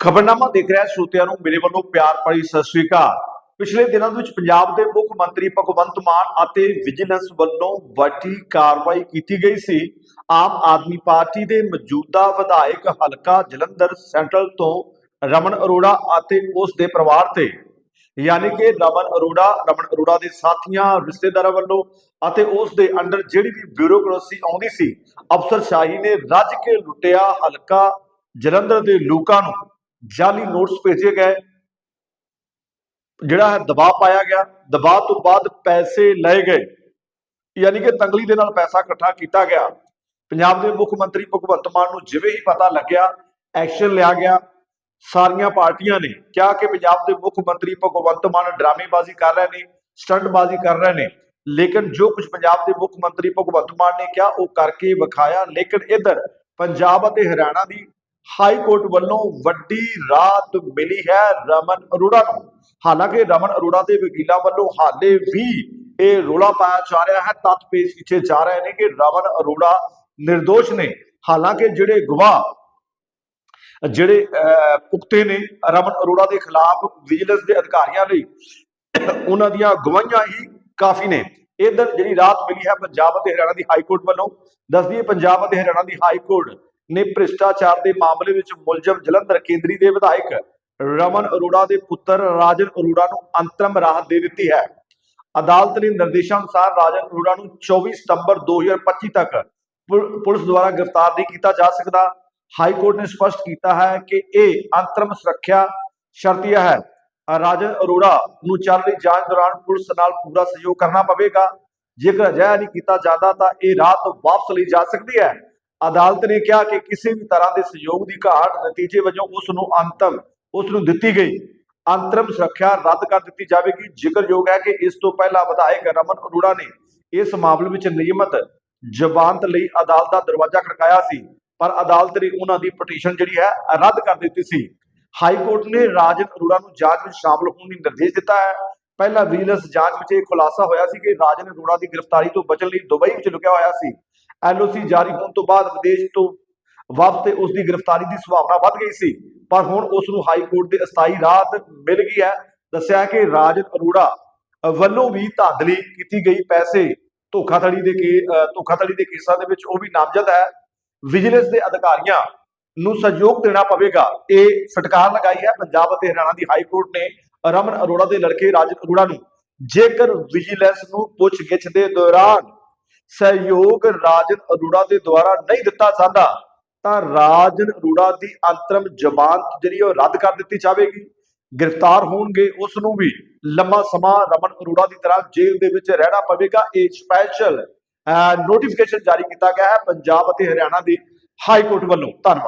ਖਬਰਨਾਮਾ ਦੇਖ ਰਿਹਾ ਸਰੋਤਿਆਂ ਨੂੰ ਮੇਰੇ ਵੱਲੋਂ ਪਿਆਰ ਭਰੀ ਸਤਿ ਸ੍ਰੀ ਅਕਾਲ। ਪਿਛਲੇ ਦਿਨਾਂ ਦੇ ਵਿੱਚ ਪੰਜਾਬ ਦੇ ਮੁੱਖ ਮੰਤਰੀ ਭਗਵੰਤ ਮਾਨ ਅਤੇ ਵਿਜੀਲੈਂਸ ਵੱਲੋਂ ਵੱਡੀ ਕਾਰਵਾਈ ਕੀਤੀ ਗਈ ਸੀ। ਆਮ ਆਦਮੀ ਪਾਰਟੀ ਦੇ ਮੌਜੂਦਾ ਵਿਧਾਇਕ ਹਲਕਾ ਜਲੰਧਰ ਸੈਂਟਰਲ ਤੋਂ ਰਮਨ ਅਰੋੜਾ ਅਤੇ ਉਸ ਦੇ ਪਰਿਵਾਰ ਤੇ। ਯਾਨੀ ਕਿ ਰਮਨ ਅਰੋੜਾ ਰਮਨ ਅਰੋੜਾ ਦੇ ਸਾਥੀਆਂ, ਰਿਸ਼ਤੇਦਾਰਾਂ ਵੱਲੋਂ ਅਤੇ ਉਸ ਦੇ ਅੰਡਰ ਜਿਹੜੀ ਵੀ ਬਿਊਰੋਕ੍ਰੇਸੀ ਆਉਂਦੀ ਸੀ ਅਫਸਰ ਸ਼ਾਹੀ ਨੇ ਰੱਜ ਕੇ ਲੁੱਟਿਆ ਹਲਕਾ ਜਲੰਧਰ ਦੇ ਲੋਕਾਂ ਨੂੰ। ਜਾਲੀ ਨੋਟਸ ਭੇਜੇ ਗਏ। ਜਿਹੜਾ ਹੈ ਦਬਾਅ ਪਾਇਆ ਗਿਆ, ਦਬਾਅ ਤੋਂ ਬਾਅਦ ਪੈਸੇ ਲਏ ਗਏ। ਯਾਨੀ ਕਿ ਤੰਗਲੀ ਦੇ ਨਾਲ ਪੈਸਾ ਇਕੱਠਾ ਕੀਤਾ ਗਿਆ। ਪੰਜਾਬ ਦੇ ਮੁੱਖ ਮੰਤਰੀ ਭਗਵੰਤ ਮਾਨ ਨੂੰ ਜਿਵੇਂ ਹੀ ਪਤਾ ਲੱਗਿਆ, ਐਕਸ਼ਨ ਲਿਆ ਗਿਆ। ਸਾਰੀਆਂ ਪਾਰਟੀਆਂ ਨੇ ਕਿਹਾ ਕਿ ਪੰਜਾਬ ਦੇ ਮੁੱਖ ਮੰਤਰੀ ਭਗਵੰਤ ਮਾਨ ਡਰਾਮੇਬਾਜ਼ੀ ਕਰ ਰਹੇ ਨੇ, ਸਟੰਟਬਾਜ਼ੀ ਕਰ ਰਹੇ ਨੇ। ਲੇਕਿਨ ਜੋ ਕੁਝ ਪੰਜਾਬ ਦੇ ਮੁੱਖ ਮੰਤਰੀ ਭਗਵੰਤ ਮਾਨ ਨੇ ਕਿਹਾ, ਉਹ ਕਰਕੇ ਵਿਖਾਇਆ। ਲੇਕਿਨ ਇੱਧਰ ਪੰਜਾਬ ਅਤੇ ਹਰਿਆਣਾ ਦੀ ਹਾਈ ਕੋਰਟ ਵੱਲੋਂ ਵੱਡੀ ਰਾਤ ਮਿਲੀ ਹੈ ਰਮਨ ਅਰੋੜਾ ਨੂੰ। ਹਾਲਾਂਕਿ ਰਮਨ ਅਰੋੜਾ ਦੇ ਵਕੀਲਾਂ ਵੱਲੋਂ ਹਾਲੇ ਵੀ ਇਹ ਰੋਲਾ ਪਾਇਆ ਜਾ ਰਿਹਾ ਹੈ। ਤੱਥ ਪੇਸ਼ ਕੀਤੇ ਜਾ ਰਹੇ ਨੇ ਕਿ ਰਮਨ ਅਰੋੜਾ નિર્ਦੋਸ਼ ਨੇ। ਹਾਲਾਂਕਿ ਜਿਹੜੇ ਗਵਾਹ ਜਿਹੜੇ ਅਹ, ਪੁਖਤੇ ਨੇ ਰਮਨ ਅਰੋੜਾ ਦੇ ਖਿਲਾਫ ਵਿਜੀਲੈਂਸ ਦੇ ਅਧਿਕਾਰੀਆਂ ਲਈ ਉਹਨਾਂ ਦੀਆਂ ਗਵਾਹੀਆਂ ਹੀ ਕਾਫੀ ਨੇ। ਇਧਰ ਜਿਹੜੀ ਰਾਤ ਮਿਲੀ ਹੈ ਪੰਜਾਬ ਅਤੇ ਹਰਿਆਣਾ ਦੀ ਹਾਈ ਕੋਰਟ ਵੱਲੋਂ ਦੱਸਦੀ ਹੈ ਪੰਜਾਬ ਅਤੇ ਹਰਿਆਣਾ ਦੀ ਹਾਈ ਕੋਰਟ ਨੇ ਭ੍ਰਿਸ਼ਟਾਚਾਰ ਦੇ ਮਾਮਲੇ ਵਿੱਚ ਮੁਲਜ਼ਮ ਜਲੰਧਰ ਕੇਂਦਰੀ ਦੇ ਵਿਧਾਇਕ ਰਮਨ ਅਰੋੜਾ ਦੇ ਪੁੱਤਰ ਰਾਜਨ ਅਰੋੜਾ ਨੂੰ ਅੰਤਰਮ ਰਾਹਤ ਦੇ ਦਿੱਤੀ ਹੈ। ਅਦਾਲਤ ਨੇ ਨਿਰਦੇਸ਼ਾਂ ਅਨੁਸਾਰ ਰਾਜਨ ਅਰੋੜਾ ਨੂੰ 24 ਸਤੰਬਰ 2025 ਤੱਕ ਪੁਲਿਸ ਦੁਆਰਾ ਗ੍ਰਿਫਤਾਰ ਨਹੀਂ ਕੀਤਾ ਜਾ ਸਕਦਾ। ਹਾਈ ਕੋਰਟ ਨੇ ਸਪਸ਼ਟ ਕੀਤਾ ਹੈ ਕਿ ਇਹ ਅੰਤਰਮ ਸੁਰੱਖਿਆ ਸ਼ਰਤੀਆ ਹੈ ਰਾਜਨ ਅਰੋੜਾ ਨੂੰ ਚੱਲ ਰਹੀ ਜਾਂਚ ਦੌਰਾਨ ਪੁਲਿਸ ਨਾਲ ਪੂਰਾ ਸਹਿਯੋਗ ਕਰਨਾ ਪਵੇਗਾ। ਜੇਕਰ ਅਜਿਹਾ ਨਹੀਂ ਕੀਤਾ ਜਾਂਦਾ ਤਾਂ ਇਹ ਰਾਤ ਵਾਪਸ ਲਈ ਜਾ ਸਕਦੀ ਹੈ। ਅਦਾਲਤ ਨੇ ਕਿਹਾ ਕਿ ਕਿਸੇ ਵੀ ਤਰ੍ਹਾਂ ਦੇ ਸਹਿਯੋਗ ਦੀ ਘਾਟ ਨਤੀਜੇ ਵਜੋਂ ਉਸ ਨੂੰ ਅੰਤਮ ਉਸ ਨੂੰ ਦਿੱਤੀ ਗਈ ਅੰਤਰਮ ਸੁਰੱਖਿਆ ਰੱਦ ਕਰ ਦਿੱਤੀ ਜਾਵੇਗੀ। ਜ਼ਿਕਰਯੋਗ ਹੈ ਕਿ ਇਸ ਤੋਂ ਪਹਿਲਾਂ ਵਿਧਾਇਕ ਰਮਨ ਅਰੋੜਾ ਨੇ ਇਸ ਮਾਮਲੇ ਵਿੱਚ ਨਿਯਮਤ ਜ਼ਮਾਨਤ ਲਈ ਅਦਾਲਤ ਦਾ ਦਰਵਾਜ਼ਾ ਖੜਕਾਇਆ ਸੀ, ਪਰ ਅਦਾਲਤ ਨੇ ਉਹਨਾਂ ਦੀ ਪਟੀਸ਼ਨ ਜਿਹੜੀ ਹੈ ਰੱਦ ਕਰ ਦਿੱਤੀ ਸੀ। ਹਾਈ ਕੋਰਟ ਨੇ ਰਾਜਨ ਅਰੋੜਾ ਨੂੰ ਜਾਂਚ ਵਿੱਚ ਸ਼ਾਮਲ ਹੋਣ ਦੀ ਨਿਰਦੇਸ਼ ਦਿੱਤਾ ਹੈ। ਪਹਿਲਾਂ ਵਿਜੀਲੈਂਸ ਜਾਂਚ ਵਿੱਚ ਇਹ ਖੁਲਾਸਾ ਹੋਇਆ ਸੀ ਕਿ ਰਾਜਨ ਅਰੋੜਾ ਦੀ ਗ੍ਰਿਫਤਾਰੀ ਤੋਂ ਬਚਣ ਲਈ ਦੁਬਈ ਵਿੱਚ ਲੁਕਿਆ ਹੋਇਆ ਸੀ। ਐਲਓਸੀ ਜਾਰੀ ਹੋਣ ਤੋਂ ਬਾਅਦ ਵਿਦੇਸ਼ ਤੋਂ ਵਾਪਸ ਤੇ ਉਸ ਦੀ ਗ੍ਰਿਫਤਾਰੀ ਦੀ ਸੰਭਾਵਨਾ ਵੱਧ ਗਈ ਸੀ। ਪਰ ਹੁਣ ਉਸ ਨੂੰ ਹਾਈ ਕੋਰਟ ਦੇ ਅਸਥਾਈ ਰਾਹਤ ਮਿਲ ਗਈ ਹੈ। ਦੱਸਿਆ ਕਿ ਰਾਜਨ ਅਰੋੜਾ ਵੱਲੋਂ ਵੀ ਧਾਂਦਲੀ ਕੀਤੀ ਗਈ ਪੈਸੇ ਧੋਖਾਧੜੀ ਦੇ ਕੇ ਧੋਖਾਧੜੀ ਦੇ ਕੇਸਾਂ ਦੇ ਵਿੱਚ ਉਹ ਵੀ ਨਾਮਜ਼ਦ ਹੈ। ਵਿਜੀਲੈਂਸ ਦੇ ਅਧਿਕਾਰੀਆਂ ਨੂੰ ਸਹਿਯੋਗ ਦੇਣਾ ਪਵੇਗਾ। ਇਹ ਫਟਕਾਰ ਲਗਾਈ ਹੈ। ਪੰਜਾਬ ਅਤੇ ਹਰਿਆਣਾ ਦੀ ਹਾਈ ਕੋਰਟ ਨੇ ਰਮਨ ਅਰੋੜਾ ਦੇ ਲੜਕੇ ਰਾਜਨ ਅਰੋੜਾ ਨੂੰ ਜੇਕਰ ਵਿਜੀਲੈਂਸ ਨੂੰ ਪੁੱਛਗਿੱਛ ਦੇ ਦੌਰਾਨ ਸਹਿਯੋਗ ਰਾਜਨ ਅਰੋੜਾ ਦੇ ਦੁਆਰਾ ਨਹੀਂ ਦਿੱਤਾ ਜਾਂਦਾ, ਤਾਂ ਰਾਜਨ ਅਰੋੜਾ ਦੀ ਅੰਤਰਮ ਜ਼ਮਾਨਤ ਜਿਹੜੀ ਉਹ ਰੱਦ ਕਰ ਦਿੱਤੀ ਜਾਵੇਗੀ। ਗ੍ਰਿਫਤਾਰ ਹੋਣਗੇ ਉਸ ਨੂੰ ਵੀ ਲੰਮਾ ਸਮਾਂ ਰਮਨ ਅਰੋੜਾ ਦੀ ਤਰ੍ਹਾਂ ਜੇਲ੍ਹ ਦੇ ਵਿੱਚ ਰਹਿਣਾ ਪਵੇਗਾ। ਇਹ ਸਪੈਸ਼ਲ ਨੋਟੀਫਿਕੇਸ਼ਨ ਜਾਰੀ ਕੀਤਾ ਗਿਆ ਹੈ ਪੰਜਾਬ ਅਤੇ ਹਰਿਆਣਾ ਦੀ ਹਾਈ ਕੋਰਟ ਵੱਲੋਂ। ਧੰਨਵਾਦ।